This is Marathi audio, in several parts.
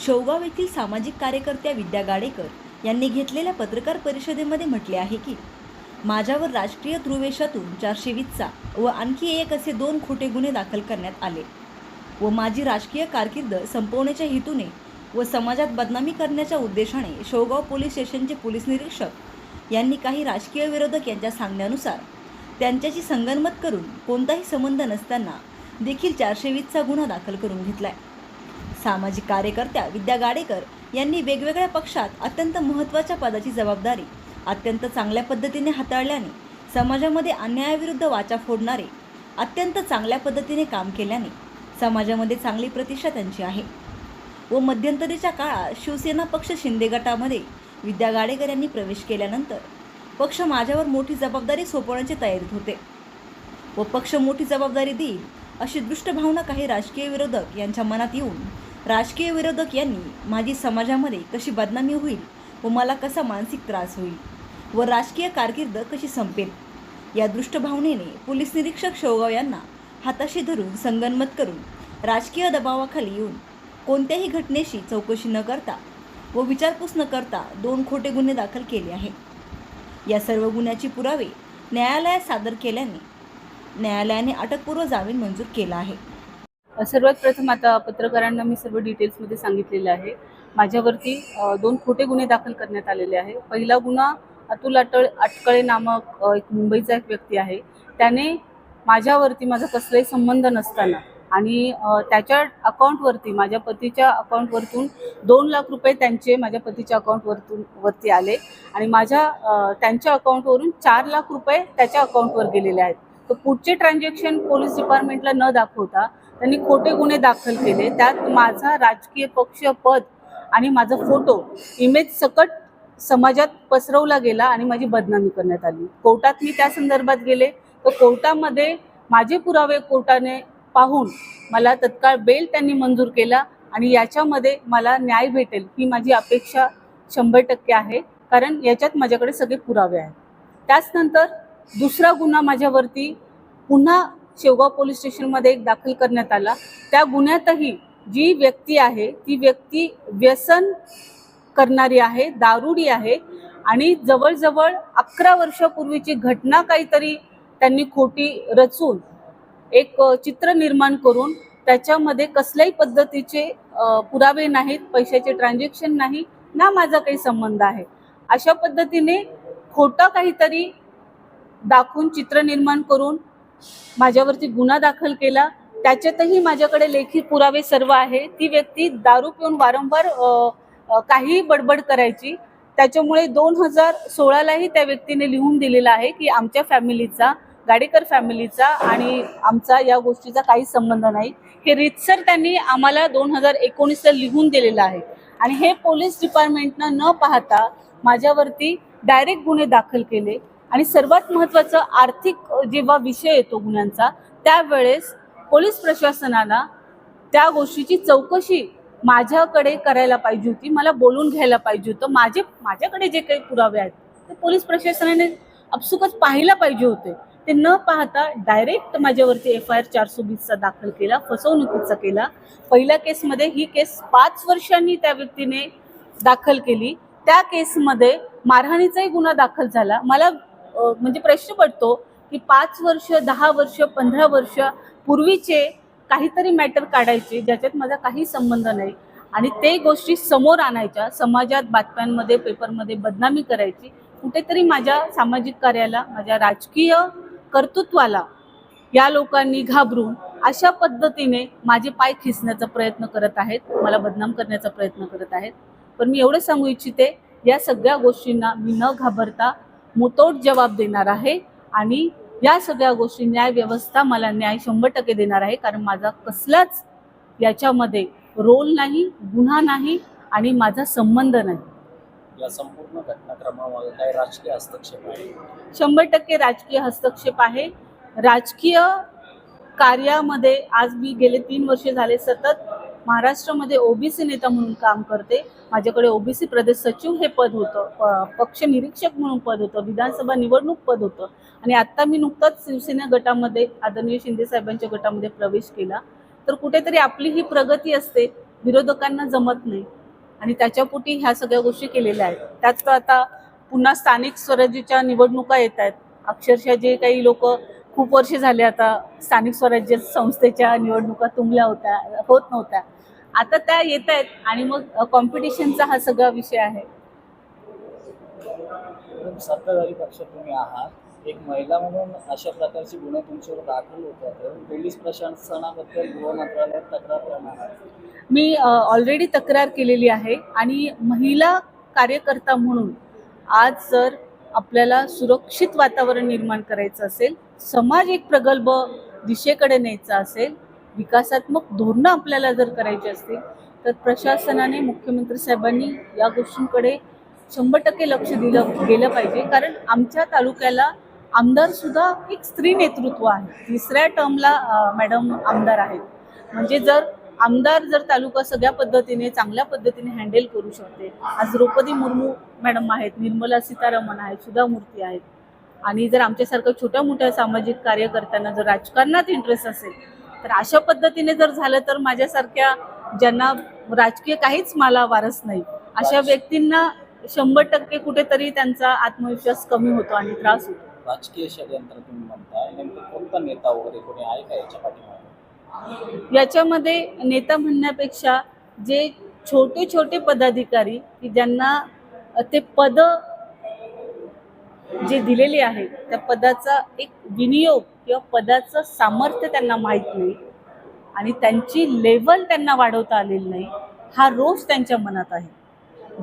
शेवगाव येथील सामाजिक कार्यकर्त्या विद्या गाडेकर यांनी घेतलेल्या पत्रकार परिषदेमध्ये म्हटले आहे की माझ्यावर राष्ट्रीय ध्रुवेशातून चारशे वीसचा व आणखी एक असे दोन खोटे गुन्हे दाखल करण्यात आले व माझी राजकीय कारकीर्द संपवण्याच्या हेतूने व समाजात बदनामी करण्याच्या उद्देशाने शेवगाव पोलीस स्टेशनचे पोलीस निरीक्षक यांनी काही राजकीय विरोधक यांच्या सांगण्यानुसार त्यांच्याशी संगनमत करून कोणताही संबंध नसताना देखील चारशे वीसचा गुन्हा दाखल करून घेतलाय. सामाजिक कार्यकर्त्या विद्या गाडेकर यांनी वेगवेगळ्या पक्षात अत्यंत महत्त्वाच्या पदाची जबाबदारी अत्यंत चांगल्या पद्धतीने हाताळल्याने समाजामध्ये अन्यायाविरुद्ध वाचा फोडणारे अत्यंत चांगल्या पद्धतीने काम केल्याने समाजामध्ये चांगली प्रतिष्ठा त्यांची आहे. व मध्यंतरीच्या काळात शिवसेना पक्ष शिंदे गटामध्ये विद्या गाडेकर यांनी प्रवेश केल्यानंतर पक्ष माझ्यावर मोठी जबाबदारी सोपवण्याची तयारीत होते. व पक्ष मोठी जबाबदारी देईल अशी दृष्ट भावना काही राजकीय विरोधक यांच्या मनात येऊन राजकीय विरोधक यांनी माझी समाजामध्ये कशी बदनामी होईल व मला कसा मानसिक त्रास होईल व राजकीय कारकीर्द कशी संपेल? या दृष्ट भावनेने पोलीस निरीक्षक शेवगाव यांना हाताशी धरून संगनमत करून राजकीय दबावाखाली येऊन कोणत्याही घटनेशी चौकशी न करता व विचारपूस न करता दोन खोटे गुन्हे दाखल केले आहेत. या सर्व गुन्ह्याची पुरावे न्यायालयात सादर केल्याने न्यायालयाने अटकपूर्व जामीन मंजूर केला आहे. सर्वात प्रथम आता पत्रकारांना मी सर्व डिटेल्समध्ये सांगितलेलं आहे. माझ्यावरती दोन खोटे गुन्हे दाखल करण्यात आलेले आहे. पहिला गुन्हा अतुल अटळ अटकळे नामक एक मुंबईचा एक व्यक्ती आहे. त्याने माझ्यावरती माझा कसलाही संबंध नसताना आणि त्याच्या अकाउंटवरती माझ्या पतीच्या अकाउंटवरतून दोन लाख रुपये त्यांचे माझ्या पतीच्या अकाउंटवरतून वरती आले आणि माझ्या त्यांच्या अकाउंटवरून चार लाख रुपये त्याच्या अकाउंटवर गेलेले आहेत. तर पुढचे ट्रान्झॅक्शन पोलीस डिपार्टमेंटला न दाखवता त्यांनी खोटे गुन्हे दाखल केले. त्यात माझा राजकीय पक्ष पद आणि माझा फोटो इमेज सकट समाजात पसरवला गेला आणि माझी बदनामी करण्यात आली. कोर्टात मी त्या संदर्भात गेले. तर कोर्टामध्ये माझे पुरावे कोर्टाने पाहून मला तत्काळ बेल त्यांनी मंजूर केला आणि याच्यामध्ये मला न्याय भेटेल ही माझी अपेक्षा शंभर टक्के आहे. कारण याच्यात माझ्याकडे सगळे पुरावे आहेत. त्याचनंतर दुसरा गुन्हा माझ्यावरती पुन्हा शेवगाव पोलीस स्टेशनमध्ये एक दाखल करण्यात आला. त्या गुन्ह्यातही जी व्यक्ती आहे ती व्यक्ती व्यसन करणारी आहे दारुडी आहे आणि जवळजवळ अकरा वर्षापूर्वीची घटना काहीतरी त्यांनी खोटी रचून एक चित्र निर्माण करून त्याच्यामध्ये कसल्याही पद्धतीचे पुरावे नाहीत पैशाचे ट्रान्झॅक्शन नाही ना माझा काही संबंध आहे. अशा पद्धतीने खोटं काहीतरी दाखवून चित्र निर्माण करून माझ्यावरती गुन्हा दाखल केला. त्याच्यातही माझ्याकडे लेखी पुरावे सर्व आहे ती व्यक्ती दारू पिऊन वारंवार काही बडबड करायची. त्याच्यामुळे दोन हजार सोळालाही त्या व्यक्तीने लिहून दिलेलं आहे की आमच्या फॅमिलीचा गाडेकर फॅमिलीचा आणि आमचा या गोष्टीचा काही संबंध नाही. हे रितसर त्यांनी आम्हाला दोन हजार एकोणीसला लिहून दिलेलं आहे. आणि हे पोलीस डिपार्टमेंटनं न पाहता माझ्यावरती डायरेक्ट गुन्हे दाखल केले. आणि सर्वात महत्त्वाचं आर्थिक जेव्हा विषय येतो गुन्ह्यांचा त्यावेळेस पोलीस प्रशासनाला त्या गोष्टीची चौकशी माझ्याकडे करायला पाहिजे होती मला बोलून घ्यायला पाहिजे होतं. माझे माझ्याकडे जे काही पुरावे आहेत ते पोलीस प्रशासनाने आपसुकच पाहायला पाहिजे होते. ते न पाहता डायरेक्ट माझ्यावरती एफ आय आर चारशे वीसचा दाखल केला फसवणुकीचा केला. पहिल्या केसमध्ये ही केस पाच वर्षांनी त्या व्यक्तीने दाखल केली. त्या केसमध्ये मारहाणीचाही गुन्हा दाखल झाला. मला म्हणजे प्रश्न पडतो की पाच वर्ष दहा वर्ष पंधरा वर्ष पूर्वीचे काहीतरी मॅटर काढायचे ज्याच्यात माझा काही संबंध नाही. आणि ते गोष्टी समोर आणायच्या समाजात बातम्यांमध्ये पेपरमध्ये बदनामी करायची कुठेतरी माझ्या सामाजिक कार्याला माझ्या राजकीय कर्तृत्वाला या लोकांनी घाबरून अशा पद्धतीने माझे पाय खिसण्याचा प्रयत्न करत आहेत मला बदनाम करण्याचा प्रयत्न करत आहेत. पण मी एवढं सांगू इच्छिते या सगळ्या गोष्टींना मी न घाबरता मुतोड जबाब देणार आहे. आणि या सगळ्या गोष्टी न्याय व्यवस्था मला न्याय शंभर टक्के देणार आहे. कारण माझा कसलाच याच्यामध्ये रोल नाही गुन्हा नाही आणि माझा संबंध नाही. या संपूर्ण घटनाक्रमामागे काही राजकीय हस्तक्षेप आहे? शंभर टक्के राजकीय हस्तक्षेप आहे. राजकीय कार्यामध्ये आज मी गेले तीन वर्ष झाले सतत. महाराष्ट्रामध्ये ओबीसी नेता म्हणून काम करते. माझ्याकडे ओबीसी प्रदेश सचिव हे पद होतं. पक्ष निरीक्षक म्हणून पद होतं. विधानसभा निवडणूक पद होतं. आणि आत्ता मी नुकताच शिवसेना गटामध्ये आदरणीय शिंदे साहेबांच्या गटामध्ये प्रवेश केला. तर कुठेतरी आपली ही प्रगती असते. विरोधकांना जमत नाही. आणि त्याच्यापोटी ह्या सगळ्या गोष्टी केलेल्या आहेत. त्यात आता पुन्हा स्थानिक स्वराज्याच्या निवडणुका येत आहेत. अक्षरशः जे काही लोक खूप वर्ष झाले आता स्थानिक स्वराज्य संस्थेच्या निवडणुका तुंबल्या होत्या होत नव्हत्या. आता त्या येत आहेत आणि मग कॉम्पिटिशनचा हा सगळा विषय आहे. सत्ताधारी पक्ष तुम्ही आहात. एक महिला म्हणून अशा प्रकारची गुन्हे तुमच्यावर दाखल होतात पोलीस प्रशासनाबद्दल गृह मंत्रालयात तक्रार करणार मी ऑलरेडी तक्रार केलेली आहे आणि महिला कार्यकर्ता म्हणून आज जर आपल्याला सुरक्षित वातावरण निर्माण करायचं असेल समाज एक प्रगल्भ दिशेकडे न्यायचा असेल विकासात्मक धोरणं आपल्याला जर करायची असतील तर प्रशासनाने मुख्यमंत्री साहेबांनी या गोष्टींकडे शंभर टक्के लक्ष दिलं गेलं पाहिजे. कारण आमच्या तालुक्याला आमदार सुद्धा एक स्त्री नेतृत्व आहे. तिसऱ्या टर्मला मॅडम आमदार आहेत. म्हणजे जर आमदार जर तालुका सगळ्या पद्धतीने चांगल्या पद्धतीने हँडल करू शकते. आज द्रौपदी मुर्मू मॅडम आहेत निर्मला सीतारामन आहेत सुधा मूर्ती आहेत. आणि जर आमच्यासारख्या छोट्या मोठ्या सामाजिक कार्यकर्त्यांना जर राजकारणात इंटरेस्ट असेल तर अशा पद्धतीने जर झालं तर माझ्यासारख्या ज्यांना राजकीय काहीच मला वारस नाही अशा व्यक्तींना शंभर टक्के कुठेतरी त्यांचा आत्मविश्वास कमी होतो आणि त्रास होतो. राजकीय षडयंत्र तुम्ही म्हणताय नेमकं कोणता नेता वगैरे कोणी आहे का याच्या पाठीमागे? याच्यामध्ये नेता म्हणण्यापेक्षा जे छोटे छोटे पदाधिकारी की ज्यांना ते पद जे दिलेले आहेत त्या पदाचा एक विनियोग किंवा पदाचं सामर्थ्य त्यांना माहीत नाही आणि त्यांची लेवल त्यांना वाढवता आलेली नाही हा रोष त्यांच्या मनात आहे.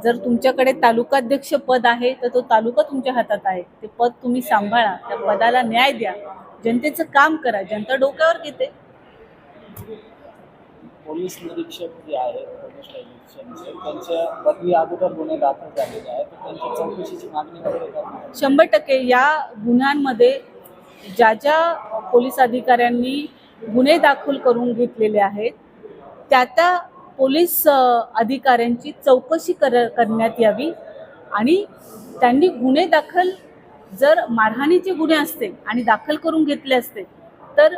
जर तुमच्याकडे तालुकाध्यक्ष पद आहे तर तो तालुका तुमच्या हातात आहे. ते पद तुम्ही सांभाळा त्या पदाला न्याय द्या. जनतेचं काम करा जनता डोक्यावर घेते. पोलीस निरीक्षक जे आहेत पोलीस निरीक्षक त्यांच्या बदली अगोदर गुन्हे दाखल झालेले आहेत. तर त्यांच्या चौकशीची मागणी वगैरे शंभर टक्के या गुन्ह्यांमध्ये ज्या ज्या पोलीस अधिकाऱ्यांनी गुन्हे दाखल करून घेतलेले आहेत त्या त्या पोलीस अधिकाऱ्यांची चौकशी कर करण्यात यावी. आणि त्यांनी गुन्हे दाखल जर मारहाणीचे गुन्हे असते आणि दाखल करून घेतले असते तर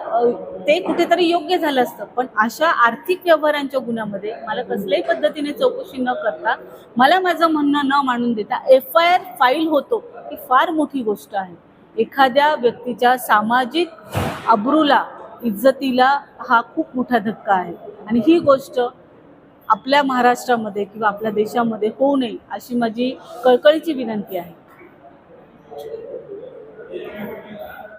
ते कुठेतरी योग्य झालं असतं. पण अशा आर्थिक व्यवहारांच्या गुन्ह्यामध्ये मला कसल्याही पद्धतीने चौकशी न करता मला माझं म्हणणं न मानून देता एफ आय आर फाईल होतो ही फार मोठी गोष्ट आहे. एखाद्या व्यक्तीच्या सामाजिक अब्रूला इज्जतीला हा खूप मोठा धक्का आहे. आणि ही गोष्ट आपल्या महाराष्ट्रामध्ये किंवा आपल्या देशामध्ये होऊ नये अशी माझी कळकळीची विनंती आहे.